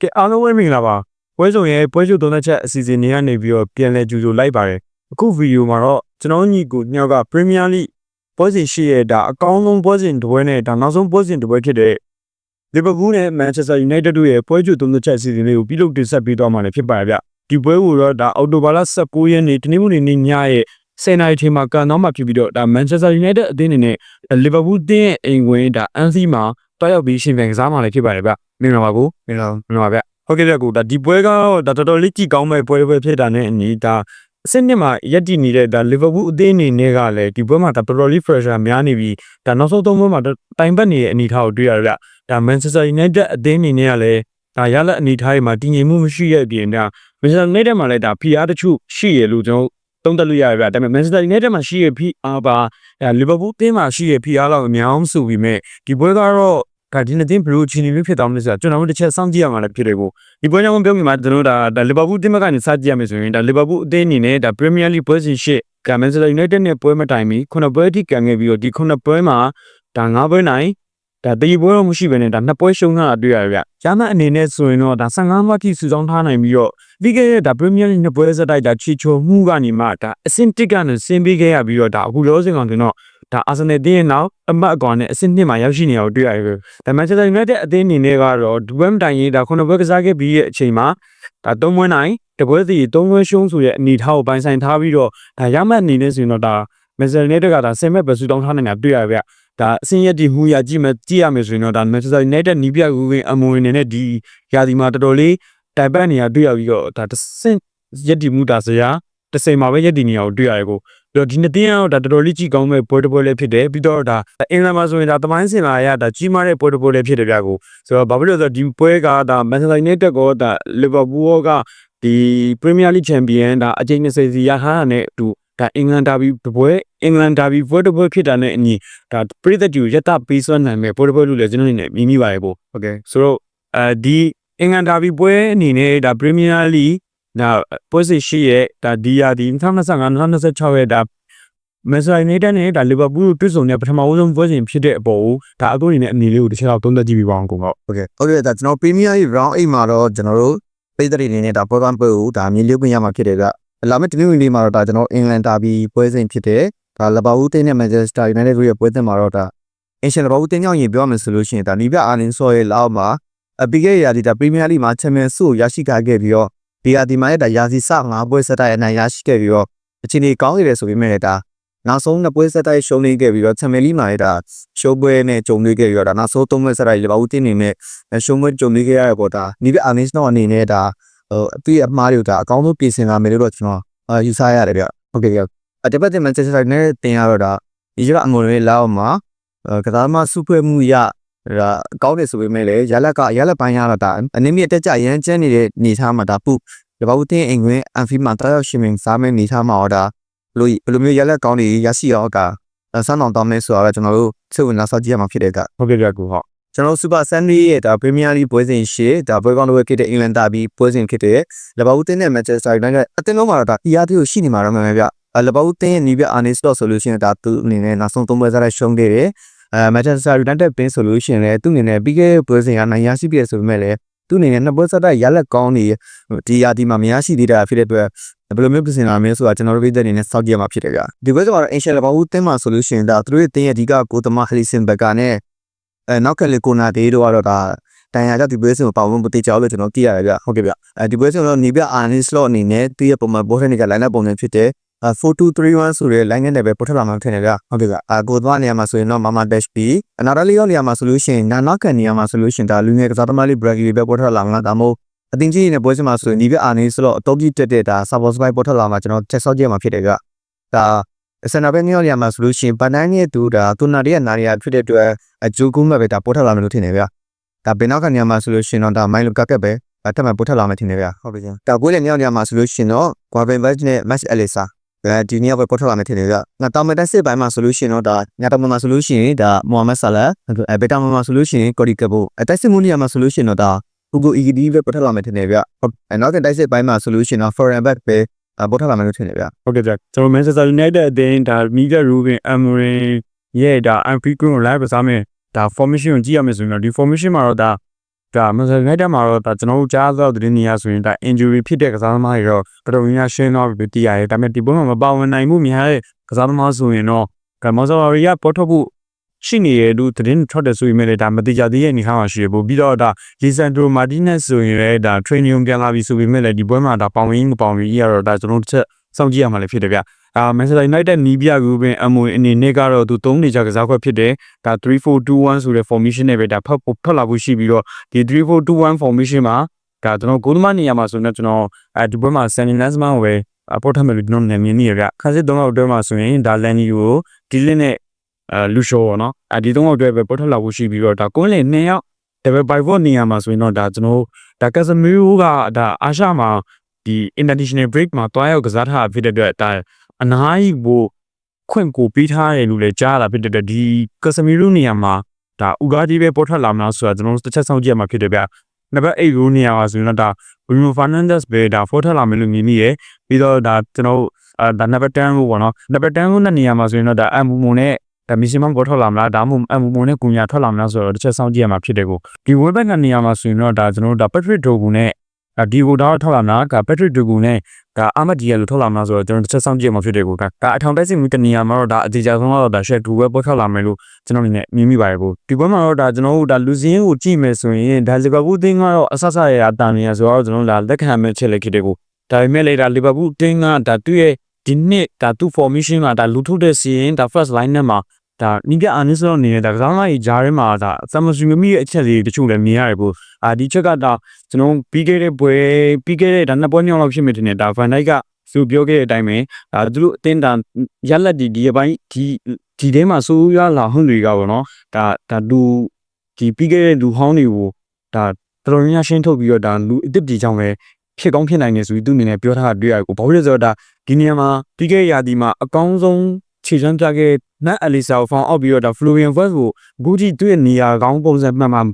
ကဲအားလုံးပဲမင်္ဂလာပါပွဲစုံရဲ့ပွဲချုပ်သုံးသက်ချက်အစီအစဉ်တွေကနေပြီးတော့ပြန်လဲကြိုဆိုလိုက်ပါတယ်အခုဗီဒီယိုမှာတော့ကျွန်တော်ညီကိုညောက်က Premier League ပွဲစဉ်ရှိရတာအကောင်းဆုံးပွဲစဉ်တစ်ပွဲနဲ့ဒါနောက်ဆုံးပွဲစဉ်တစ်ပွဲဖြစ်တဲ့ Liverpool နဲ့ Manchester United တို့ရဲ့ပွဲချုပ်သုံးသက်ချက်အစီအစဉ်လေးကိုပြုလုပ်တင်ဆက်ပေးသွားမှာလည်းဖြစ်ပါတယ်ဗျဒီပွဲကိုတော့ဒါအော်တိုဘာလ19ရက်နေ့တနင်္ဂနွေနေ့ညရဲ့10နာရီချိန်မှာကန်တော့မှာဖြစ်ပြီးတော့ဒါ Manchester United အသင်းအနေနဲ့ Liverpool တင်းရဲ့အိမ်ဝင်ဒါ Anfield မှာ တွားရောက်ပြီးရှင်ပြန်ကစားမှာလည်းဖြစ်ပါတယ်ဗျမင်္ဂလာပါကိုမင်္ဂလာပါမင်္ဂလာပါဗျဟုတ်ကဲ့ဗျကိုဒါဒီပွဲကတော့ဒါတော်တော်လေးကြည့်ကောင်းမဲ့ပွဲပွဲဖြစ်တာနဲ့အညီဒါအစစ်နှစ်မှာရက်တည်နေတဲ့ဒါလီဗာပူးအသင်းအနေနဲ့ကလည်းဒီပွဲမှာဒါတော်တော်လေး pressure များနေပြီးဒါနောက်ဆုံးသုံးပွဲမှာတိုင်ပတ်နေတဲ့အနေအထားကိုတွေ့ရတယ်ဗျဒါ Manchester United အသင်းအနေနဲ့ကလည်းဒါရလက်အနေအထားတွေမှာတည်ငြိမ်မှုမရှိရဲ့အပြင်ဒါ Manchester United မှာလည်းဒါ PR တချို့ရှိရလို့ကျွန်တော် သုံးသပ်လို့ရတယ်ဗျဒါပေမဲ့ Manchester United မှာရှိရ PR ပါအဲလီဗာပူးအသင်းမှာရှိရ PR လောက်အများအောင်ဆိုပြီးမဲ့ဒီပွဲကတော့ဒါဒီနေ့တင်ဘလူးချီနီမျိုးဖြစ်သွားမလို့ဆိုတာကျွန်တော်တို့တစ်ချက်စောင့်ကြည့်ရမှာလည်းဖြစ်တယ်ကိုဒီပွဲကြောင့်ပြောမိမှာကျွန်တော်တို့ဒါဒါလီဗာပူးတင်းမကနေစကြည့်ရမယ်ဆိုရင်ဒါလီဗာပူးအသင်းအနေနဲ့ဒါပရီးမီးယားလိပွဲစဉ်ရှစ်ကမန်ချက်စတာယူနိုက်တက်နဲ့ပွဲမတိုင်မီခုနှစ်ပွဲအထိကန်ခဲ့ပြီးတော့ဒီခုနှစ်ပွဲမှာဒါ၅ပွဲနိုင် ဒါတည်ပွဲတော့မရှိဘဲနဲ့ဒါနှစ်ပွဲရှုံးထားတာတွေ့ရတယ်ဗျ။ဂျာမန်အနေနဲ့ဆိုရင်တော့ဒါ15မှတ်ထိစုဆောင်းထားနိုင်ပြီးတော့ပြီးခဲ့တဲ့ဒါပရီးမီးယားလိနှစ်ပွဲစတိုက်ဒါချီချိုမှုကနေမှဒါအဆင့်1ကနေဆင်းပေးခဲ့ရပြီးတော့ဒါအခုလောဆင်ကောင်တင်တော့ဒါအာဆင်နယ်တင်းရဲ့နောက်အမတ်အကောင်နဲ့အဆင့်2မှာရောက်ရှိနေအောင်တွေ့ရတယ်။ဒါမန်ချက်စတာယူနိုက်တက်အသင်းအနေနဲ့ကတော့ဒူဘမ်တိုင်ရေးဒါခုနှစ်ပွဲကစားခဲ့ပြီးရဲ့အချိန်မှာဒါသုံးပွဲနိုင်တပွဲစီသုံးပွဲရှုံးဆိုရဲ့အနေထားကိုပိုင်ဆိုင်ထားပြီးတော့ဒါရမှတ်အနေနဲ့ဆိုရင်တော့ဒါမက်ဆယ်နေတက်ကဒါဆင်မဲ့ပဲဆူတောင်းထားနေတာတွေ့ရဗျ ဒါအစင်းရက်ဒီမှုရကြည့်မယ်ကြည့်ရမယ်ဆိုရင်တော့ဒါမက်ဆယ်နေတက်နီးပြကူဝင်အမွေနေနဲ့ဒီရာဒီမှာတော်တော်လေးတိုင်ပတ်နေရတွေ့ရပြီးတော့ဒါတဆင့်ရက်ဒီမှုဒါစရာတစ်စိမ်မှာပဲရက်ဒီနေရကိုတွေ့ရရကိုပြီးတော့ဒီနှစ်တင်းကတော့ဒါတော်တော်လေးကြည့်ကောင်းမဲ့ပွဲတစ်ပွဲလေးဖြစ်တယ်ပြီးတော့ဒါအင်္ဂလန်မှာဆိုရင်ဒါသမိုင်းစင်လာရဒါကြီးမားတဲ့ပွဲတစ်ပွဲလေးဖြစ်တယ်ဗျကိုဆိုတော့ဘာဖြစ်လို့လဲဆိုတော့ဒီပွဲကဒါမန်ချက်စတာယူနိုက်တက်ကောဒါလီဗာပူးရောကဒီပရီးမီးယားလိချန်ပီယံဒါအကြိမ်20စီရထားတာနဲ့အတူဒါအင်္ဂလန်ဒါဘီပွဲ အင်္ဂလန်ဒါဘီဘွဲတပွဲဖြစ်တာနဲ့အညီဒါပရိသတ်ကြီးရတပေးစွမ်းနိုင်မဲ့ဘွဲတပွဲလို့လည်းကျွန်တော်နေနဲ့မြင်မိပါတယ်ပေါ့ဟုတ်ကဲ့ဆိုတော့အဲဒီအင်္ဂလန်ဒါဘီပွဲအနေနဲ့ဒါပရီးမီးယားလီဂ်ဒါပွဲစစ်ရှိရဲ့ဒါဒီယာဒီ2025 2026ရဲ့ဒါမန်ဆာယူနိုက်တက်နဲ့ဒါလီဗာပူးတို့တွေ့ဆုံတဲ့ပထမဆုံးပွဲစဉ်ဖြစ်တဲ့အပေါ်ကိုဒါအခုအနေနဲ့အနေလေးကိုတစ်ချက်တော့သုံးသပ်ကြည့်ပြပါအောင်ကိုကဟုတ်ကဲ့ဟုတ်ကဲ့ဒါကျွန်တော်ပရီးမီးယားရဲ့ round 8မှာတော့ကျွန်တော်တို့ပြည်သက်တွေအနေနဲ့ဒါပွဲပန်းပွဲကိုဒါမြင်လို့ပြင်ရမှာဖြစ်တယ်ကလာမယ့်တနင်္ဂနွေနေ့မှာတော့ဒါကျွန်တော်အင်္ဂလန်ဒါဘီပွဲစဉ်ဖြစ်တဲ့ ဒါလဘာဦးတင်းနဲ့ Manchester United တို့ရဲ့ပွဲစဉ်မှာတော့ဒါအင်ရှင်လဘာဦးတင်းကြောင့်ရင်ပြောရမယ်ဆိုလို့ရှိရင်ဒါနီးပြအာနင်ဆော့ရဲ့လောက်မှာအပီကရဲ့ရာဒီဒါ Premier League မှာ Champions ကိုရရှိခဲ့ပြီးတော့ဒီရာဒီမှာရဲ့ဒါရာစီစ5ပွဲဆက်တိုက်အနိုင်ရရှိခဲ့ပြီးတော့အချိန်ကြီးကောင်းနေတယ်ဆိုပေမဲ့ဒါနောက်ဆုံးနှစ်ပွဲဆက်တိုက်ရှုံးနေခဲ့ပြီးတော့ Champions League မှာရဲ့ဒါရှုံးပွဲနဲ့ကြုံနေခဲ့ပြီးတော့ဒါနောက်ဆုံးသုံးပွဲဆက်တိုက်လဘာဦးတင်းနေနဲ့ရှုံးမကြုံနေခဲ့ရတဲ့ပေါ်ဒါနီးပြအာနစ်တော့အနေနဲ့ဒါဟိုအပြည့်အမှားတွေကိုဒါအကောင်းဆုံးပြင်ဆင်လာမယ်လို့တော့ကျွန်တော်အာယူဆရတယ်ဗျဟုတ်ကဲ့ဗျ အတပတ်တင်မန်ချက်စတာနဲ့တင်ရတော့ဒါဒီကျအငုံလေးလောက်မှာကစားမစုဖွဲ့မှုရဒါအကောင်းတယ်ဆိုပေမဲ့လည်းရလက်ကရလက်ပိုင်းရတော့ဒါအနည်းမြတ်တက်ကြရမ်းကျန်းနေတဲ့နေသားမှာဒါပုတဘာဦးတင်အင်္ဂွင်းအန်ဖီမှာတောက်ရှင်မင်းစားမဲ့နေသားမှာတော့ဒါဘလို့ဘလို့မျိုးရလက်ကောင်းတွေရရှိတော့ကဆန်းအောင်တောင်းနေဆိုတော့ကျွန်တော်တို့စိတ်ဝင်စားကြည့်ရမှာဖြစ်တဲ့ကဟုတ်ကဲ့ပြကိုဟုတ်ကျွန်တော်စူပါဆန်ရီရဲ့ဒါပရီးမီးယားလိပွဲစဉ်ရှေ့ဒါပွဲကောင်းလို့ဖြစ်တဲ့အင်္ဂလန်တာဘီပွဲစဉ်ဖြစ်တဲ့လဘာဦးတင်းနဲ့မန်ချက်စတာယူနိုက်တက်အတင်းလုံးမှာတော့ဒါ ER ကိုရှိနေမှာတော့မှန်ပဲဗျ အဲလဘာဦးတင်းရဲ့နီးပြအာနေစတော့ဆိုလို့ရှိရင်ဒါသူအနေနဲ့နောက်ဆုံးသုံးပွဲစားလိုက်ရှုံးခဲ့တယ်အဲမန်ချက်စတာယူနိုက်တက်ပင်းဆိုလို့ရှိရင်လည်းသူ့အနေနဲ့ပြီးခဲ့တဲ့ပွဲစဉ်ကနိုင်ရရှိပြည့်ဆိုပေမဲ့လည်းသူ့အနေနဲ့နှစ်ပွဲစားတိုက်ရလက်ကောင်းနေဒီယာဒီမှာမရရှိသေးတာဖြစ်တဲ့အတွက်ဘယ်လိုမျိုးပြင်ဆင်လာမလဲဆိုတာကျွန်တော်တို့ပြည်သက်အနေနဲ့စောင့်ကြည့်ရမှာဖြစ်တယ်ဗျဒီပွဲစဉ်မှာတော့အင်ရှယ်လဘာဦးတင်းမှာဆိုလို့ရှိရင်ဒါသူတို့ရဲ့တင်းရဲ့အဓိကကိုသမဟလီစင်ဘက်ကနဲ့အဲနောက်ကလေကိုနာဒေးတို့ကတော့ဒါတန်ရာကြောင့်ဒီပွဲစဉ်ကိုပါဝင်မတိကြောက်လို့ကျွန်တော်ကြည့်ရတယ်ဗျဟုတ်ကဲ့ဗျအဲဒီပွဲစဉ်တော့နေပြအာနီစလော့အနေနဲ့သူ့ရဲ့ပုံမှန်ဘောထက်နေကလိုင်းပ်ပုံစံဖြစ်တဲ့ 4231ဆိုတဲ့ line နဲ့ပဲပို့ထလာမှထင်တယ်ဗျဟုတ်ကဲ့ဗျအာကိုသွားနေရာမှာဆိုရင်တော့ Mama Dash B အနာရလီယောနေရာမှာဆိုလို့ရှိရင်နာနောက်ကန်နေရာမှာဆိုလို့ရှိရင်ဒါလူငယ်ကစားသမားလေး Bragi ပဲပို့ထလာမှာဒါမို့အတင်းကြီးနဲ့ပွဲစဉ်မှာဆိုရင်ဒီပြအာနီစလော့အတော့ကြီးတက်တဲ့ဒါ Support Spy ပို့ထလာမှာကျွန်တော်ချက်ဆော့ကြည့်မှာဖြစ်တယ်ဗျဒါစနဘဲနေရာမှာဆိုလို့ရှိရင်ဗန်တိုင်းရဲ့သူဒါသူနာရီရဲ့နာရီယာဖြစ်တဲ့အတွက်အဂျူကူးမဲ့ပဲဒါပို့ထလာမယ်လို့ထင်တယ်ဗျဒါဘယ်နောက်ကနေရာမှာဆိုလို့ရှိရင်တော့ဒါမိုင်းလိုကကက်ပဲအတက်မှပို့ထလာမယ်ထင်တယ်ဗျဟုတ်ပြီကျဒါပွဲလေနေရာမှာဆိုလို့ရှိရင်တော့ Guaven Veg နဲ့ Match Elisa အဲဒီနေ့ပဲပေါ်ထွက်လာမယ်ထင်တယ်ဗျ။ငါတောင်မတက်စစ်ပိုင်းမှာဆိုလို့ရှိရင်တော့ဒါညတောင်မှာဆိုလို့ရှိရင်ဒါမိုဟာမက်ဆာလာအဲဘက်တာမှာဆိုလို့ရှိရင်ကော်ဒီကဘိုအတိုက်စစ်မှုနေရာမှာဆိုလို့ရှိရင်တော့ဒါဟူဂိုအီဂီဒီပဲပေါ်ထွက်လာမယ်ထင်တယ်ဗျ။ဟုတ်အဲနောက်တဲ့တိုက်စစ်ပိုင်းမှာဆိုလို့ရှိရင်တော့ foreign back ပဲပေါ်ထွက်လာမယ်လို့ထင်တယ်ဗျ။ဟုတ်ကဲ့ဗျကျွန်တော် Manchester United အသင်းဒါ Miguel Ruben Amorim ရဲ့ဒါ Amphi Green ကို live စားမယ်ဒါ formation ကိုကြည့်ရမယ်ဆိုရင်တော့ဒီ formation မှာတော့ဒါ ဒါမန်ချက်ယူနိုက်တက်မှာတော့ဒါကျွန်တော်တို့ကြားသောသတင်းတွေအရဆိုရင်ဒါ injury ဖြစ်တဲ့ကစားသမားတွေတော့တော်တော်များများရှင်းတော့ပြီးတည်ရတယ်ဒါပေမဲ့ဒီပွဲမှာမပါဝင်နိုင်မှုများတဲ့ကစားသမားဆိုရင်တော့ကမော်ဇာရီကပေါ်ထုတ်ဖို့ရှိနေရတူသတင်းထွက်တယ်ဆိုရင်လည်းဒါမတိကျသေးရဲ့အနေအထားမှာရှိရပို့ပြီးတော့ဒါလီဆန်ဒရိုမာတီနက်ဆိုရင်လည်းဒါ training ပြန်လာပြီဆိုပေမဲ့လည်းဒီပွဲမှာဒါပေါင်ရင်းမပေါင်ရင်းကြီးကတော့ဒါကျွန်တော်တို့ချက်စောင့်ကြည့်ရမှာလည်းဖြစ်တယ်ဗျ အာမန်ချက်ယူနိုက်တက်နီးပြကူပင်အမွေအနေနဲ့ကတော့သူ၃နေကြကစားခွက်ဖြစ်တယ်ဒါ3421ဆိုတဲ့ formation နဲ့ပဲဒါဖတ်ဖို့ထွက်လာဖို့ရှိပြီးတော့ဒီ3421 formation မှာဒါကျွန်တော်ဂိုးသမားနေရာမှာဆိုရင်တော့ကျွန်တော်အဲဒီဘက်မှာ Sandy Nasman ကိုပဲအပေါ်ထမယ်လို့ကျွန်တော်နာမည်နေရပြခန်းစစ်၃လောက်အတွဲမှာဆိုရင်ဒါလန်နီကိုဒီလင်းနဲ့အဲလူရှိုးပေါ့နော်အဲဒီ၃လောက်အတွဲပဲပေါ်ထွက်လာဖို့ရှိပြီးတော့ဒါကွန်းလင်၂ယောက် double by four နေရာမှာဆိုရင်တော့ဒါကျွန်တော်ဒါ Casemiro ကဒါအာရှမှာဒီ international break မှာတွားရောက်ကစားထားဖြစ်တဲ့အတွက်ဒါ အနားကြီးကိုခွင့်ကိုပေးထားတယ်လို့လည်းကြားလာဖြစ်တဲ့အတွက်ဒီ Casemiro နေရာမှာဒါဥကားကြီးပဲပေါ်ထွက်လာမလားဆိုတာကျွန်တော်တို့တစ်ချက်ဆောင်ကြည့်ရမှာဖြစ်တယ်ဗျနံပါတ်8ရိုးနေရာမှာဆိုရင်တော့ဒါ Bruno Fernandes ပဲဒါပေါ်ထွက်လာမယ်လို့မြင်မိရယ်ပြီးတော့ဒါကျွန်တော်အာဒါနံပါတ်10ကိုပေါ့နော်နံပါတ်10ကိုနဲ့နေရာမှာဆိုရင်တော့ဒါအမ်မူမွန်နဲ့ဒါမီဆီမန်ပေါ်ထွက်လာမလားဒါမှမဟုတ်အမ်မူမွန်နဲ့ကုညာထွက်လာမလားဆိုတော့တစ်ချက်ဆောင်ကြည့်ရမှာဖြစ်တယ်ကိုဒီဝက်ဘက်ကနေရာမှာဆိုရင်တော့ဒါကျွန်တော်တို့ဒါ Patrick Dogu နဲ့ဒါ ဒီကိုတော့ထောက်လာမလားက Patrick Dogu နဲ့ဒါ Ahmad Diallo လို့ထောက်လာမလားဆိုတော့ကျွန်တော်တစ်ချက်စောင့်ကြည့်မှာဖြစ်တယ်ကိုဒါဒါအထောင်တိုက်စစ်မှုတနေရာမှာတော့ဒါအသေးချာဆုံးတော့ဒါ share 2ပဲပေါ်ထောက်လာမယ်လို့ကျွန်တော်အနေနဲ့မြင်မိပါတယ်ကိုဒီဘက်မှာတော့ဒါကျွန်တော်တို့ဒါလူစင်းကိုကြည့်မယ်ဆိုရင်ဒါလီဗာပူးတင်းကတော့အဆဆရရအတန်နေရဆိုတော့ကျွန်တော်တို့ဒါလက်ခံမဲ့ချက်လက်ဖြစ်တယ်ကိုဒါပေမဲ့လေဒါလီဗာပူးတင်းကဒါသူ့ရဲ့ဒီနှစ်ဒါသူ့ formation မှာဒါလူထုတ်တဲ့စီရင်ဒါ first line နဲ့မှာ ဒါနိပြအာနစ်ဆိုတော့နေတဲ့ကစားသမားကြီးဂျားထဲမှာဒါဆမ်မစီမမီရဲ့အချက်လေးတချို့လည်းမြင်ရတယ်ပို့အာဒီချက်ကဒါကျွန်တော်ပြီးခဲ့တဲ့ပွဲပြီးခဲ့တဲ့ဒါနှစ်ပွဲညောင်းလောက်ဖြစ်မိတယ်ဒါဗန်ဒိုက်ကသူပြောခဲ့တဲ့အတိုင်းပဲဒါသူတို့အတင်းတန်ရက်လက်ဒီဒီအပိုင်းဒီဒီထဲမှာဆိုးရလာဟုတ်တွေကပေါ့နော်ဒါဒါလူဒီပြီးခဲ့တဲ့လူဟောင်းတွေကိုဒါတော်တော်များများရှင်းထုတ်ပြီးတော့ဒါလူအစ်စ်ပြည်ကြောင့်ပဲဖြစ်ကောင်းဖြစ်နိုင်နေဆိုပြီးသူအနေနဲ့ပြောထားတာတွေ့ရတယ်ကိုဘာလို့လဲဆိုတော့ဒါဒီနေရာမှာပြီးခဲ့တဲ့ရာသီမှာအကောင်းဆုံး ခြေချမ်းပြခဲ့နတ်အလီဆာကိုဖောင်းအောက်ပြီးတော့ဒါ Florian Wirtz ကိုအခုကြည့်တွေ့နေရာကောင်းပုံစံမှန်မှန်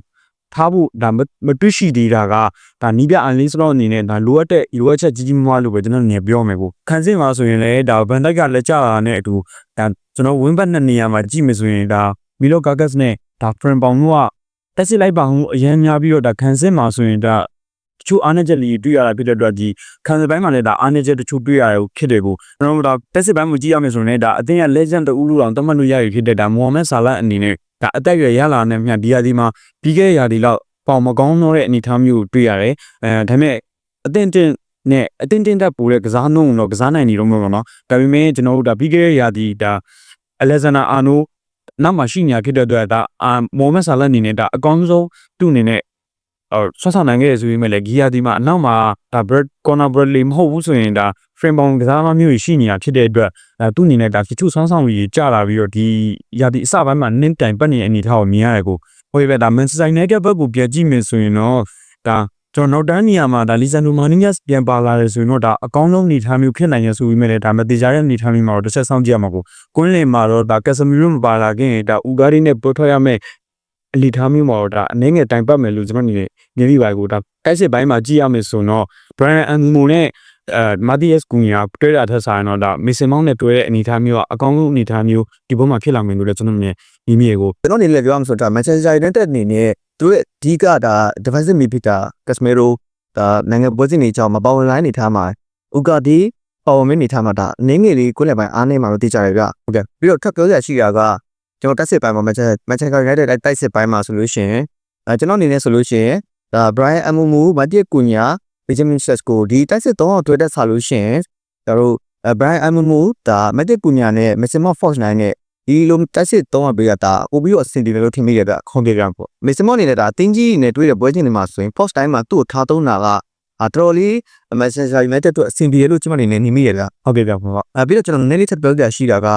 ထားဖို့ဒါမမတွေ့ရှိသေးတာကဒါနီးပြအန်လီစတော့အနေနဲ့ဒါလိုအပ်တဲ့လိုအပ်ချက်ကြီးကြီးမားမားလို့ပဲကျွန်တော်အနေနဲ့ပြောမယ်ကိုခံစစ်မှာဆိုရင်လည်းဒါဗန်တိုက်ကလက်ကျတာနဲ့အတူဒါကျွန်တော်ဝင်းဘတ်နှစ်နေရာမှာကြည့်မယ်ဆိုရင်ဒါမီလိုကာကတ်နဲ့ဒါဖရင်ပေါင်တို့ကတက်စစ်လိုက်ပါမှုအရင်များပြီးတော့ဒါခံစစ်မှာဆိုရင်ဒါတ ချို့အားနည်းချက်လေးတွေ့ရတာဖြစ်တဲ့အတွက်ဒီခံစားပိုင်းမှာလည်းဒါအားနည်းချက်တချို့တွေ့ရတယ်ဖြစ်တယ်ကိုကျွန်တော်တို့ဒါတက်စစ်ပိုင်းမှာကြည့်ရမယ်ဆိုရင်လည်းဒါအသင်းရဲ့ legend တူလူတော်တမတ်လို့ရရဖြစ်တဲ့ဒါမိုဟာမက်ဆာလာအနေနဲ့ဒါအသက်အရွယ်ရလာတဲ့မြတ်ဒီရာဒီမှာပြီးခဲ့ရာဒီလောက်ပေါင်မကောင်းတော့တဲ့အနေအထားမျိုးတွေ့ရတယ်အဲဒါပေမဲ့အသင်းတင်နဲ့အတင်းတင်းတက်ပိုးတဲ့ကစားနှုန်းတော့ကစားနိုင်နေတော့မှာပေါ့နော်ဒါပေမဲ့ကျွန်တော်တို့ဒါပြီးခဲ့တဲ့ရာသီဒါအလက်ဇန်နာအာနိုနောက်မှာရှိနေရဖြစ်တဲ့အတွက်ဒါအာမိုမက်ဆာလက်အနေနဲ့ဒါအကောင်းဆုံးသူ့အနေနဲ့ ဆွတ်ဆောင်နိုင်ခဲ့ရဆိုပေမဲ့လည်းဂီယာဒီမှာအနောက်မှာဒါ bread corner bread လေးမဟုတ်ဘူးဆိုရင်ဒါ frame bound ကစားသမားမျိုးရှိနေတာဖြစ်တဲ့အတွက်အဲသူ့အနေနဲ့ဒါတချို့ဆွမ်းဆောင်ကြီးကြာလာပြီးတော့ဒီရာဒီအစပိုင်းမှာနင်းတိုင်ပတ်နေတဲ့အနေအထားကိုမြင်ရတယ်ကိုဟိုပဲဒါ Manchester United ဘက်ကိုပြန်ကြည့်မယ်ဆိုရင်တော့ဒါကျွန်တော်နောက်တန်းနေရာမှာဒါလီဆန်ဒိုမာနီးယပ်ပြန်ပါလာတယ်ဆိုရင်တော့ဒါအကောင်းဆုံးအနေထားမျိုးဖြစ်နိုင်ရဆိုပေမဲ့လည်းဒါမတိကျတဲ့အနေထားမျိုးမှာတော့တစ်ချက်စောင့်ကြည့်ရမှာကိုကွင်းလင်မှာတော့ဒါကက်ဆမီရိုမပါလာခင်ဒါဥဂါရီနဲ့ပေါ်ထွက်ရမယ့် အနေထားမျိုးမှာတော့ဒါအနေငယ်တိုင်ပတ်မယ်လို့ကျွန်တော်အနေနဲ့မြင်မိပါကိုဒါတိုက်စစ်ပိုင်းမှာကြည့်ရမယ်ဆိုတော့ Brian Anmo နဲ့အဲမာတီယက်စ်ကူညာတွေ့တာထက်ဆိုင်တော့ဒါမစ်ဆင်မောင်းနဲ့တွေ့တဲ့အနေအထားမျိုးကအကောင်းဆုံးအနေအထားမျိုးဒီဘက်မှာဖြစ်လာမယ်လို့လည်းကျွန်တော်မြင်မိမိရေကိုကျွန်တော်အနေနဲ့ပြောရမှာဆိုတော့ Manchester United အနေနဲ့သူရဲ့အဓိကဒါ defensive midfielder Casemiro ဒါနိုင်ငံပွဲစဉ်တွေကြောင့်မပါဝင်လိုင်းနေထားမှာဥကာဒီပါဝင်မနေထားမှာဒါအနည်းငယ်လေးကိုယ်လည်းပိုင်းအားနေမှာတော့သိကြရပြဟုတ်ကဲ့ပြီးတော့ထပ်ပြောရရှိတာက ကျွန်တော်တက်စစ်ပိုင်းမှာ Manchester Manchester United တိုက်စစ်ပိုင်းမှာဆိုလို့ရှိရင်အဲကျွန်တော်အနေနဲ့ဆိုလို့ရှိရင်ဒါ Brian Amumu မတိကူညာ Benjamin Sesko ဒီတိုက်စစ်တော့တွေ့တဲ့ဆာလို့ရှိရင်ကျွန်တော်တို့ Brian Amumu ဒါမတိကူညာနဲ့ Maximum Force 9နဲ့ဒီလိုတက်စစ်တော့ပေးရတာပို့ပြီးတော့အဆင်ပြေတယ်လို့ထင်မိတယ်ဗျခုံးပြပြန်ပေါ့မစ်စမော့အနေနဲ့ဒါတင်းကြီးနဲ့တွေ့တဲ့ပွဲချင်းတွေမှာဆိုရင် post time မှာသူ့ကိုထားသုံးတာကအာတော်လေး Manchester United တို့အဆင်ပြေတယ်လို့ကျွန်မအနေနဲ့နေမိရဗျဟုတ်ကဲ့ဗျဟုတ်အဲပြီးတော့ကျွန်တော်နည်းနည်းထပ်ပြောပြရှိတာက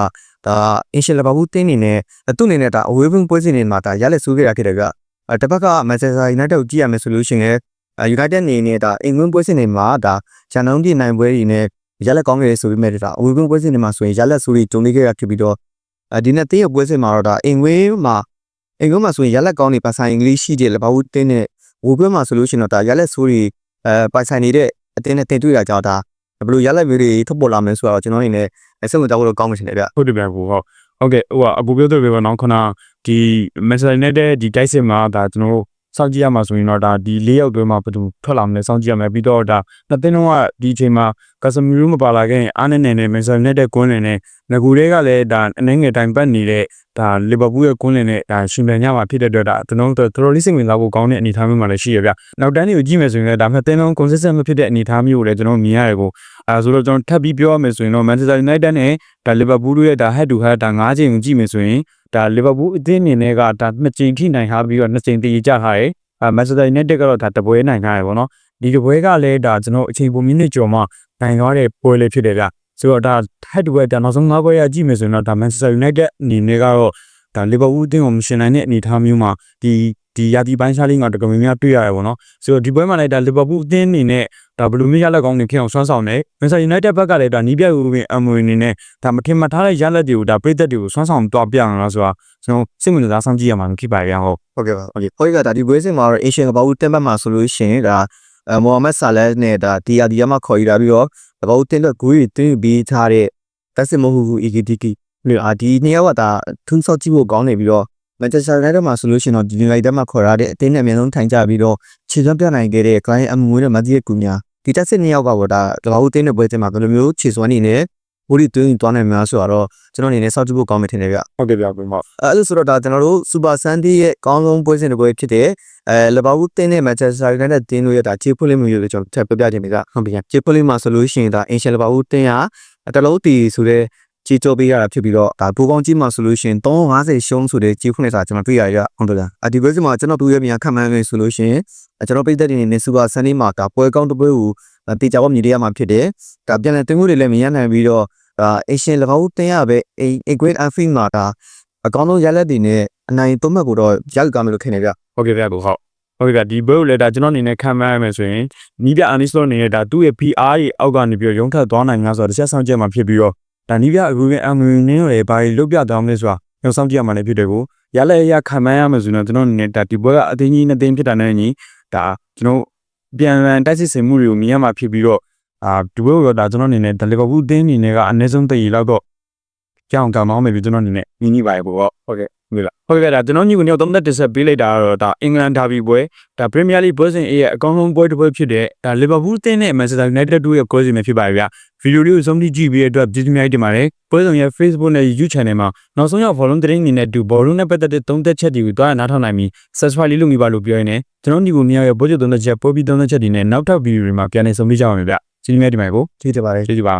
ဒါအင်ရှယ်လဘာဘူးတင်းနေနဲ့သူ့အနေနဲ့ဒါအဝေးဘုံပွဲစဉ်တွေမှာဒါရလက်ဆိုးခဲ့တာခဲ့တယ်ဗျအဲတစ်ဖက်က Manchester United ကိုကြည့်ရမယ်ဆိုလို့ရှိရင်အဲ United အနေနဲ့ဒါအင်္ဂလန်ပွဲစဉ်တွေမှာဒါဂျန်နုံးပြနိုင်ပွဲတွေနဲ့ရလက်ကောင်းခဲ့ဆိုပြီးမဲ့ဒါအဝေးဘုံပွဲစဉ်တွေမှာဆိုရင်ရလက်ဆိုးတွေတုံးနေခဲ့တာဖြစ်ပြီးတော့အဲဒီနေ့တင်းရပွဲစဉ်မှာတော့ဒါအင်္ဂဝေးမှာအင်္ဂဝေးမှာဆိုရင်ရလက်ကောင်းတွေပါဆိုင်အင်္ဂလိပ်ရှိတယ်လဘာဘူးတင်းနဲ့ဝေပွဲမှာဆိုလို့ရှိရင်တော့ဒါရလက်ဆိုးတွေအဲပိုင်ဆိုင်နေတဲ့အတင်းနဲ့တင်တွေ့တာကြောင့်ဒါ ဘယ်လိုရလက်မျိုးတွေထုတ်ပေါ်လာမလဲဆိုတော့ကျွန်တော်အနေနဲ့စိတ်ဝင်စားဖို့တော့ကောင်းမှရှင်တယ်ဗျဟုတ်တယ်ဗျဟုတ်ဟုတ်ကဲ့ဟိုကအကူပြောတဲ့ပဲပေါ့နော်ခုနဒီ Manchester United ဒီတိုက်စစ်မှာဒါကျွန်တော်တို့ စောင့်ကြည့်ရမှာဆိုရင်တော့ဒါဒီ၄ရောက်တွဲမှာဘယ်သူထွက်လာမလဲစောင့်ကြည့်ရမယ်ပြီးတော့ဒါနှစ်သင်းလုံးကဒီအချိန်မှာကာဆမီရူမပါလာခဲ့ရင်အားနဲ့နဲ့နဲ့မန်ဆာနဲ့တဲ့ကွန်းလင်နဲ့ငကူတွေကလည်းဒါအနေငယ်တိုင်ပတ်နေတဲ့ဒါလီဗာပူးရဲ့ကွန်းလင်နဲ့ဒါရှင်ပြန်ညမှာဖြစ်တဲ့အတွက်ဒါကျွန်တော်တို့တော်တော်လေးစိတ်ဝင်စားဖို့ကောင်းတဲ့အနေအထားမျိုးမှလည်းရှိရဗျနောက်တန်းတွေကိုကြည့်မယ်ဆိုရင်လည်းဒါမှသင်းလုံး consistent မဖြစ်တဲ့အနေအထားမျိုးကိုလည်းကျွန်တော်မြင်ရတယ်ကို အဲဆိုတော့ကျွန်တော်ထပ်ပြီးပြောရမယ်ဆိုရင်တော့ Manchester United နဲ့ဒါလီဗာပူးရဲ့ဒါ head to head ဒါ၅ချိန်ကိုကြည့်မယ်ဆိုရင်ဒါလီဗာပူးအသင်းအနေနဲ့ကဒါနှစ်ချိန်ထိနိုင်ထားပြီးတော့နှစ်ချိန်တည်ကြထားတယ်အဲမန်ချက်စတာယူနိုက်တက်ကတော့ဒါတပွဲနိုင်ထားရပေါ့နော်ဒီတပွဲကလည်းဒါကျွန်တော်အချိန်ပုံမိနစ်ကျော်မှနိုင်သွားတဲ့ပွဲလေးဖြစ်တယ်ဗျဆိုတော့ဒါ head to head ဒါနောက်ဆုံး၅ပွဲရကြည့်မယ်ဆိုရင်တော့ဒါ Manchester United အနေနဲ့ကတော့ဒါလီဗာပူးအသင်းကိုမရှင်နိုင်တဲ့အနေအထားမျိုးမှာဒီ ဒီရာသီပိုင်းခြားလေးကတကယ်များတွေ့ရတယ်ပေါ့နော်ဆိုတော့ဒီပွဲမှာလည်းဒါလီဗာပူးအသင်းအနေနဲ့ဒါဘယ်လိုမျိုးရလက်ကောင်းတွေဖြစ်အောင်ဆွမ်းဆောင်တယ်မန်ချက်ယူနိုက်တက်ဘက်ကလည်းဒါနီးပြတ်ဦးပင်အမွေအနေနဲ့ဒါမထင်မှတ်ထားတဲ့ရလက်တွေကိုဒါပြည်သက်တွေကိုဆွမ်းဆောင်တော့ပြအောင်လားဆိုတာကျွန်တော်စိတ်ဝင်စားဆောင်ကြည့်ရမှာဖြစ်ပါရဲ့ဟုတ်ဟုတ်ကဲ့ပါဟုတ်ကဲ့ဟိုကဒါဒီပွဲစဉ်မှာတော့ Asian ကဘာဦးတက်မှတ်မှာဆိုလို့ရှိရင်ဒါအဲမိုဟာမက်ဆာလက်နဲ့ဒါဒီယာဒီယာမှာခေါ်ယူလာပြီးတော့ကဘာဦးတင်တော့ဂူရီတင်ပြီးထားတဲ့တက်စစ်မဟုတ်ဘူး EKTK လို့အာဒီနှစ်ယောက်ကဒါထွန်းဆော့ကြည့်ဖို့ကောင်းနေပြီးတော့ Manchester United မှာဆိုလို့ရှိရင်တော့ဒီ United မှာခေါ်ရတဲ့အတင်းနဲ့အများဆုံးထိုင်ကြပြီးတော့ခြေစွမ်းပြနိုင်ခဲ့တဲ့ client အမွေနဲ့မတိရဲ့ကူညာဒီတက်စစ်နှစ်ယောက်ကပေါ့ဒါကဘာဦးတင်တဲ့ပွဲစဉ်မှာဘယ်လိုမျိုးခြေစွမ်းနေနဲ့ဘူရီတွင်းသွားနိုင်မှာဆိုတော့ကျွန်တော်အနေနဲ့စောင့်ကြည့်ဖို့ကောင်းမယ်ထင်တယ်ဗျဟုတ်ကဲ့ဗျာကိုမောအဲအဲ့လိုဆိုတော့ဒါကျွန်တော်တို့ Super Sunday ရဲ့အကောင်းဆုံးပွဲစဉ်တစ်ပွဲဖြစ်တဲ့အဲလဘာဘူးတင်းနဲ့ Manchester United တင်းတို့ရဲ့ဒါခြေဖွင့်လေးမျိုးတွေကျွန်တော်ထပ်ပြပြခြင်းပေးကဟုတ်ပြီခြေဖွင့်လေးမှာဆိုလို့ရှိရင်ဒါ Ancient လဘာဘူးတင်းကတလုံးတီဆိုတဲ့ ခြေကြောပေးရတာဖြစ်ပြီးတော့ဒါဘူပေါင်းကြီးမှာဆိုလို့ရှိရင်350ရှုံးဆိုတဲ့ခြေဖွင့်လေးစာကျွန်တော်တွေ့ရရဟုတ်တယ်လားအဒီပွဲစဉ်မှာကျွန်တော်တို့ရဲ့မြန်ခံမှန်းနေဆိုလို့ရှိရင်ကျွန်တော်ပိတ်သက်နေနေ Super Sunday မှာဒါပွဲကောင်းတစ်ပွဲကိုတေချာဖို့မြည်ရမှာဖြစ်တယ်ဒါပြန်လည်တင်မှုတွေလည်းမရနိုင်ပြီးတော့ဒါ Asian လဘာဘူးတင်းရပဲ A grade Anfield မှာဒါအကောင်းဆုံးရလက်တွေနဲ့အနိုင်သုံးမှတ်ကိုတော့ရောက်ကြမယ်လို့ခင်နေဗျဟုတ်ကဲ့ဗျာကိုဟုတ်ဟုတ်ကဲ့ဗျာဒီဘဲကိုလည်းဒါကျွန်တော်အနေနဲ့ခံမှန်းရမယ်ဆိုရင်နီးပြအာနီစလိုအနေနဲ့ဒါသူ့ရဲ့ PR ရဲ့အောက်ကနေပြီးတော့ရုံထက်သွားနိုင်မှာဆိုတော့တစ်ချက်ဆောင်ချက်မှာဖြစ်ပြီးတော့ ဒါနီးပြအခုကအမွေနင်းတွေဘာကြီးလုတ်ပြသွားမလဲဆိုတာရုံဆောင်ကြည့်ရမှာလည်းဖြစ်တယ်ကိုရလက်ရခံမှန်းရမယ်ဆိုတော့ကျွန်တော်အနေနဲ့ဒါဒီဘဲကအသိကြီးနှစ်သိန်းဖြစ်တာနဲ့ညီဒါကျွန်တော်ပြန်လည်တိုက်စစ်စင်မှုတွေကိုမြင်ရမှာဖြစ်ပြီးတော့အာဒီဘဲကိုတော့ဒါကျွန်တော်အနေနဲ့ဒါလီဗာပူးအသင်းအနေနဲ့ကအနည်းဆုံးတည်ရလောက်တော့ကြောင်ကမောင်းမယ်ပြီးကျွန်တော်အနေနဲ့ညီညီပါရေပေါ့ဟုတ်ကဲ့ ဟုတ်လားဟုတ်ကဲ့ဒါကျွန်တော်ညီကိုညောသုံးသက်တစ်ဆက်ပေးလိုက်တာကတော့ဒါအင်္ဂလန်ဒါဘီပွဲဒါပရီးမီးယားလိပွဲစဉ် A ရဲ့အကောင်းဆုံးပွဲတစ်ပွဲဖြစ်တဲ့ဒါလီဗာပူးအသင်းနဲ့မန်ချက်စတာယူနိုက်တက်တို့ရဲ့ပွဲစဉ်ပဲဖြစ်ပါရဲ့ဗျဗီဒီယိုလေးကိုဆုံးဖြတ်ကြည့်ပြီးတဲ့အတွက်ကျေးဇူးများတင်ပါတယ်ပွဲစဉ်ရဲ့ Facebook နဲ့ YouTube Channel မှာနောက်ဆုံးရောက် follow သတင်းအနေနဲ့တူဘောလုံးနဲ့ပတ်သက်တဲ့သုံးသက်ချက်တွေကိုတွားရနားထောင်နိုင်ပြီး subscribe လေးလုပ်မိပါလို့ပြောရင်းနဲ့ကျွန်တော်ညီကိုမြောက်ရဲ့ပွဲချုပ်သုံးသက်ချက်ပို့ပြီးသုံးသက်ချက်တွေနဲ့နောက်ထပ်ဗီဒီယိုတွေမှာပြန်လည်ဆုံးဖြတ်ကြပါမယ်ဗျကျေးဇူးများတင်ပါတယ်ကိုကြည့်ကြပါလေကျေးဇူးပါ